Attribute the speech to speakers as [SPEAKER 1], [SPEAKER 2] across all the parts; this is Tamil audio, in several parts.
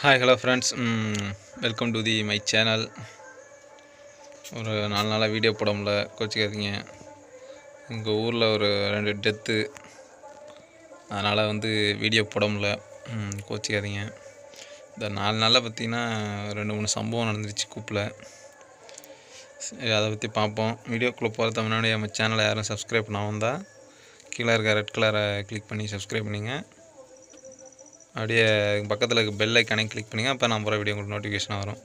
[SPEAKER 1] Hi hello friends welcome to the my channel ஒரு நாலு நாளாக வீடியோ போட முடியல கோச்சிக்காதீங்க. எங்கள் ஊரில் ஒரு ரெண்டு டெத்து அதனால் வந்து வீடியோ போட முடியல கோச்சிக்காதீங்க. இந்த நாலு நாளில் பார்த்தீங்கன்னா ரெண்டு மூணு சம்பவம் நடந்துருச்சு கூப்பில். சரி அதை பற்றி பார்ப்போம் வீடியோக்குள்ளே போகிறத முன்னாடி நம்ம சேனலை யாரும் சப்ஸ்கிரைப் பண்ண வந்தால் கீழே இருக்க ரெட் கலரை கிளிக் பண்ணி சப்ஸ்கிரைப் பண்ணிங்க. அப்படியே பக்கத்தில் இருக்க பெல் ஐக்கானே கிளிக் பண்ணிங்க அப்போ நான் போகிற வீடியோ உங்களுக்கு நோட்டிஃபிகேஷன் வரும்.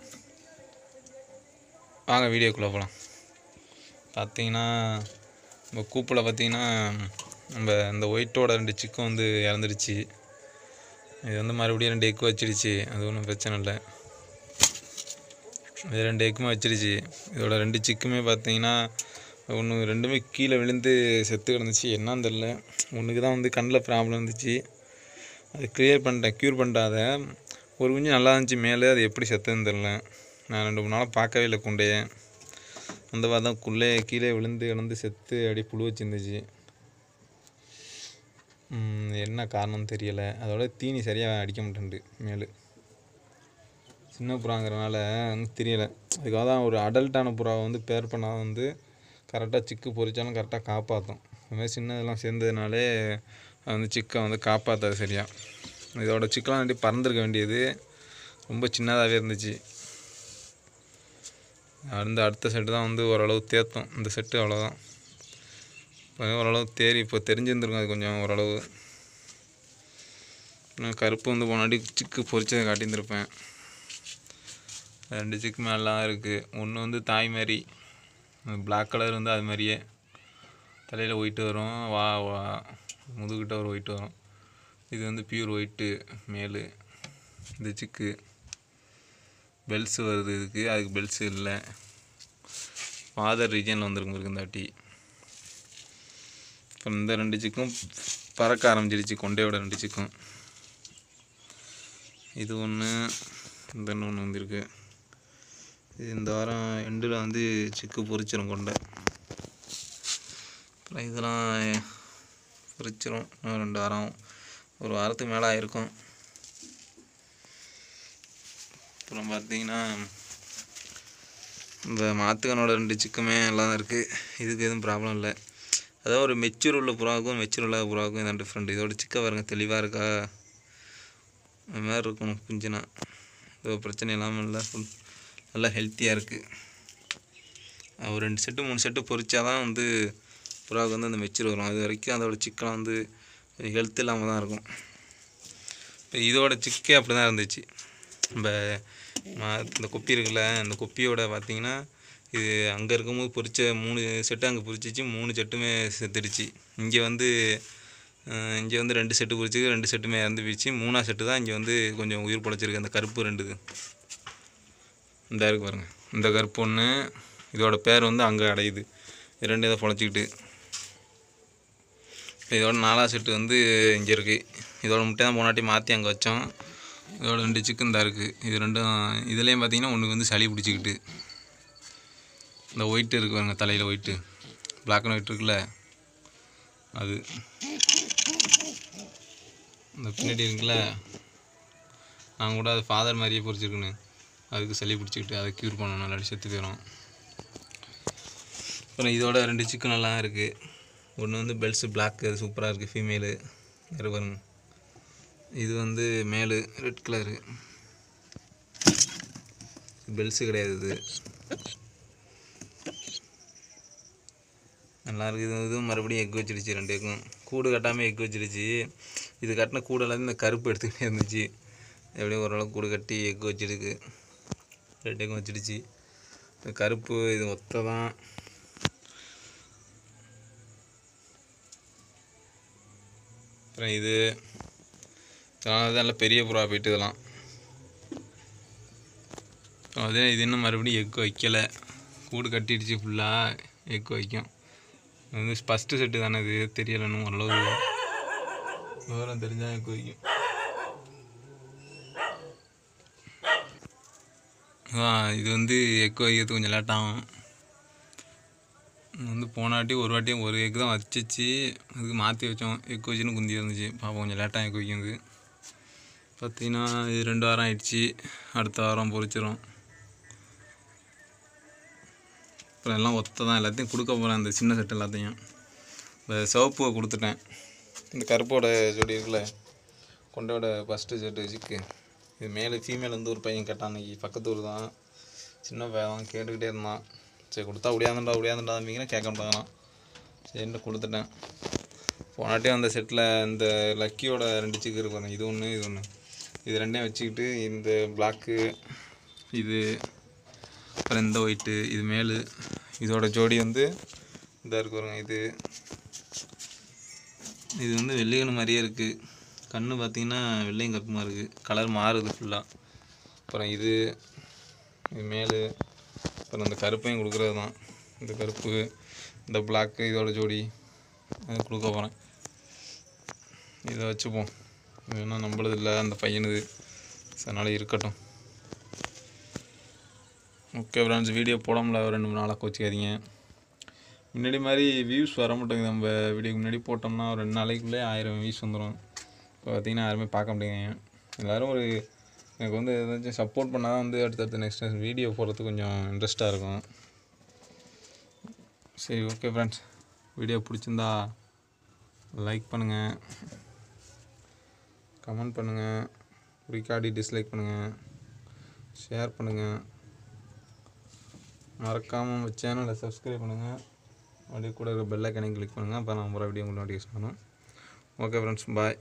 [SPEAKER 1] வாங்க வீடியோக்குள்ளே போகலாம் பார்த்தீங்கன்னா நம்ம கூப்பில் பார்த்தீங்கன்னா நம்ம இந்த ஒயிட்டோட ரெண்டு சிக்கும் வந்து இறந்துடுச்சு இது வந்து மறுபடியும் ரெண்டு எக்கு வச்சிடுச்சு அது ஒன்றும் பிரச்சனை இல்லை. இது ரெண்டு எக்குமே வச்சிருச்சு. இதோட ரெண்டு சிக்குமே பார்த்தீங்கன்னா ஒன்று ரெண்டுமே கீழே விழுந்து செத்து கிடந்துச்சு. என்னன்னு தெரில ஒன்றுக்கு தான் வந்து கண்ணில் ப்ராப்ளம் இருந்துச்சு. அது கிளியர் பண்ணிட்டேன் க்யூர் பண்ணிட்டாத. ஒரு குஞ்சு நல்லா இருந்துச்சு மேலே அது எப்படி செத்துன்னு தெரில நான் ரெண்டு மூணு நாளாக பார்க்கவே இல்லை குண்டையை. அந்த மாதிரி தான் குள்ளே கீழே விழுந்து கிடந்து செத்து அப்படியே புழு வச்சுருந்துச்சு. என்ன காரணம் தெரியலை. அதோட தீனி சரியாக அடிக்க மாட்டேன்ட்டு மேலு. சின்ன புறாங்கிறனால வந்து தெரியலை. அதுக்காக தான் ஒரு அடல்ட்டான புறாவை வந்து பேர் பண்ணால் வந்து கரெக்டாக சிக்கு பொறிச்சாலும் கரெக்டாக காப்பாற்றும் அதுமாதிரி சின்னதெல்லாம் சேர்ந்ததுனாலே வந்து சிக்கை வந்து காப்பாற்றாது சரியாக இதோட சிக்கெலாம் வேண்டி பறந்துருக்க வேண்டியது ரொம்ப சின்னதாகவே இருந்துச்சு. அந்த அடுத்த செட்டு தான் வந்து ஓரளவு தேர்த்தோம் இந்த செட்டு அவ்வளோதான் ஓரளவு தேறி இப்போ தெரிஞ்சிருந்துருக்கும் அது கொஞ்சம் ஓரளவு. நான் கருப்பு வந்து போனாடி சிக்கு பொரிச்சதை காட்டியிருந்துருப்பேன். ரெண்டு சிக்கு மேலாம் இருக்குது ஒன்று வந்து தாய் மாதிரி பிளாக் கலர் வந்து அது மாதிரியே. தலையில் ஒயிட்டு வரும் வா வா முதுகிட்ட ஒரு ஒயிட்டு வரும். இது வந்து பியூர் ஒயிட்டு மேலு. இந்த சிக்கு. பெல்ஸ் வருது இதுக்கு. அதுக்கு பெல்ஸ் இல்லை. ஃபாதர் ரீஜனில் வந்துருக்கு இருக்கு இந்த வாட்டி. இப்போ இந்த ரெண்டு சிக்கும் பறக்க ஆரம்பிச்சிடுச்சு கொண்டையோட ரெண்டு சிக்கும். இது ஒன்று இந்த ஒன்று வந்திருக்கு. இது இந்த வாரம் எண்டில் வந்து சிக்கு பொறிச்சிடும் கொண்டை. இதெல்லாம் பொரிச்சிரும். ரெண்டு வாரம் ஒரு வாரத்துக்கு மேலே ஆயிருக்கும். அப்புறம் பார்த்தீங்கன்னா இந்த மாத்துக்கனோட ரெண்டு சிக்குமே எல்லாம் இருக்குது இதுக்கு எதுவும் ப்ராப்ளம் இல்லை. அதாவது ஒரு மெச்சூர் உள்ள புறாவுக்கும் மெச்சூர் இல்லாத புறாவுக்கும் இதான் டிஃப்ரெண்ட் இதோட சிக்க பாருங்க தெளிவாக இருக்கா? அது மாதிரி இருக்கணும் குஞ்சுனா ஏதோ பிரச்சனை இல்லாமல் இல்லை. ஃபுல் நல்லா ஹெல்த்தியாக இருக்குது ஒரு ரெண்டு செட்டு மூணு செட்டு பொரிச்சா தான் வந்து புறாவுக்கு வந்து அந்த மெச்சூர் வரும். அது வரைக்கும் அதோட சிக்கெலாம் வந்து கொஞ்சம் ஹெல்த் இல்லாமல் தான் இருக்கும். இப்போ இதோட சிக்கே அப்படி தான் இருந்துச்சு. நம்ம இந்த கொப்பி இருக்குல்ல அந்த கொப்பியோட பார்த்திங்கன்னா இது அங்கே இருக்கும்போது பொரிச்ச மூணு செட்டு அங்கே பிரிச்சிச்சு மூணு செட்டுமே செத்துடுச்சு. இங்கே வந்து இங்கே வந்து ரெண்டு செட்டு பொரிச்சு ரெண்டு செட்டுமே இறந்து போயிடுச்சு. மூணா செட்டு தான் இங்கே வந்து கொஞ்சம் உயிர் பொழைச்சிருக்கு. அந்த கருப்பு ரெண்டு இந்த இருக்கு பாருங்கள் இந்த கருப்பு ஒன்று இதோட பேர் வந்து அங்கே அடையுது. ரெண்டு இதை பொழைச்சிக்கிட்டு. இதோட நாலாவது செட்டு வந்து இங்கே இருக்குது இதோட முட்டை தான் போனாட்டி மாற்றி அங்கே வச்சோம். இதோட ரெண்டு சிக்கன் தான் இருக்குது இது ரெண்டும் இதுலேயும் பார்த்தீங்கன்னா ஒன்றுக்கு வந்து சளி பிடிச்சிக்கிட்டு. இந்த ஒயிட்டு இருக்கு பாருங்க தலையில் ஒயிட்டு பிளாக் அண்ட் ஒயிட் இருக்குல்ல? அது. இந்த பின்னாடி இருக்குல்ல? நான் கூட அது ஃபாதர் மாதிரியே பொறிச்சிருக்குன்னு. அதுக்கு சளி பிடிச்சிக்கிட்டு அதை க்யூர் பண்ணணும் நல்லா செத்து போயிடும் அப்புறம் இதோட ரெண்டு சிக்கன் எல்லாம் இருக்குது ஒன்று வந்து பெல்ட்ஸு பிளாக்கு அது சூப்பராக இருக்குது ஃபீமேலு வேறு பாருங்க. இது வந்து மேலு ரெட் கலரு பெல்ஸு கிடையாது இது. நல்லா இருக்குது இது இதுவும் மறுபடியும் எக் வச்சிருச்சு ரெண்டு எக்கும் கூடு கட்டாமல் எக் வச்சிருச்சு. இது கட்டின கூடெல்லாம் இந்த கருப்பு எடுத்துக்கிட்டே இருந்துச்சு. எப்படியும் ஓரளவுக்கு கூடு கட்டி எக் வச்சிருக்கு. ரெண்டு எக்கும் வச்சிருச்சு. இந்த கருப்பு இது ஒத்த தான் அப்புறம் இது இதெல்லாம் நல்ல பெரிய புறா போயிட்டு இதெல்லாம். அதே இது இன்னும் மறுபடியும் எக் வைக்கலை. கூடு கட்டிடுச்சு ஃபுல்லாக எக் வைக்கும். இது வந்து ஃபஸ்ட்டு செட்டு தானே இது தெரியலைன்னு ஓரளவு. விவரம் தெரிஞ்சால் எக் வைக்கும். இது வந்து எக் வைக்கிறது கொஞ்சம் லேட்டாகும் வந்து போனாட்டி ஒரு வாட்டியும் ஒரு எக் தான் வச்சிச்சு. அதுக்கு மாற்றி வச்சோம். எக் வச்சுன்னு குந்தி இருந்துச்சு. பாப்போம் கொஞ்சம் லேட்டாக எக் வைக்கிறது. பார்த்தீங்கன்னா இது ரெண்டு வாரம் ஆயிடுச்சு. அடுத்த வாரம் பொறிச்சிடும் அப்புறம் எல்லாம் ஒத்த தான். எல்லாத்தையும் கொடுக்க போகிறேன் அந்த சின்ன செட் எல்லாத்தையும். இந்த சிவப்பு கொடுத்துட்டேன். இந்த கருப்போட ஜோடி இருக்குல்ல கொண்டையோட ஃபஸ்ட்டு செட்டு வச்சுக்கு. இது மேலே ஃபீமேல் வந்து ஒரு பையன் கேட்டான். அன்றைக்கி பக்கத்து ஊர் தான். சின்ன பையன் தான். கேட்டுக்கிட்டே இருந்தான். சரி கொடுத்தா உடையாந்துண்டா உடையாந்துண்டா தம்பிங்கன்னா கேட்க மாட்டாங்கண்ணா சரின்ட்டு கொடுத்துட்டேன். போனாட்டியும் அந்த செட்டில் இந்த லக்கியோட ரெண்டு சிக்கு இருக்கும் இது ஒன்று இது ஒன்று இது ரெண்டையும் வச்சுக்கிட்டு இந்த பிளாக்கு இது அப்புறம் இந்த ஒயிட்டு இது மேலு. இதோட ஜோடி வந்து இதாக இருக்கு பாருங்க. இது இது வந்து வெள்ளையனு மாதிரியே இருக்குது கண்ணு பார்த்தீங்கன்னா வெள்ளையும் கருப்புமா இருக்குது கலர் மாறுது ஃபுல்லாக அப்புறம் இது இது மேலு. அப்புறம் இந்த கருப்பையும் கொடுக்குறது தான். இந்த கருப்பு இந்த பிளாக்கு இதோட ஜோடி. அது கொடுக்க போகிறேன் இதை வச்சுப்போம். இது நம்மளது இல்லை அந்த பையனுது. அதனால் இருக்கட்டும். ஓகே ஃப்ரெண்ட்ஸ் வீடியோ போடாமல ரெண்டு மூணு நாளாக கோச்சிக்காதீங்க. முன்னாடி மாதிரி வியூஸ் வர மாட்டேங்குது. நம்ம வீடியோக்கு முன்னாடி போட்டோம்னா ஒரு ரெண்டு நாளைக்குள்ளே ஆயிரம் வியூஸ் வந்துடும் இப்போ பார்த்தீங்கன்னா யாருமே பார்க்க மாட்டேங்கிறாங்க. எல்லோரும் ஒரு எனக்கு வந்து ஏதாச்சும் சப்போர்ட் பண்ணால் தான் வந்து அடுத்தடுத்து நெக்ஸ்ட் வீடியோ போடுறதுக்கு கொஞ்சம் இன்ட்ரெஸ்ட்டாக இருக்கும். சரி ஓகே ஃப்ரெண்ட்ஸ் வீடியோ பிடிச்சிருந்தா லைக் பண்ணுங்கள் கமெண்ட் பண்ணுங்கள் பிடிக்காடி டிஸ்லைக் பண்ணுங்கள் ஷேர் பண்ணுங்கள் மறக்காமல் சேனலை சப்ஸ்கிரைப் பண்ணுங்கள் அப்படியே கூட இருக்க பெல் கிளிக் பண்ணுங்கள் அப்போ நான் ஒரு வீடியோ உங்களுக்கு நோட்டிஃபிகேஷன் பண்ணும் ஓகே ஃப்ரெண்ட்ஸ் பாய்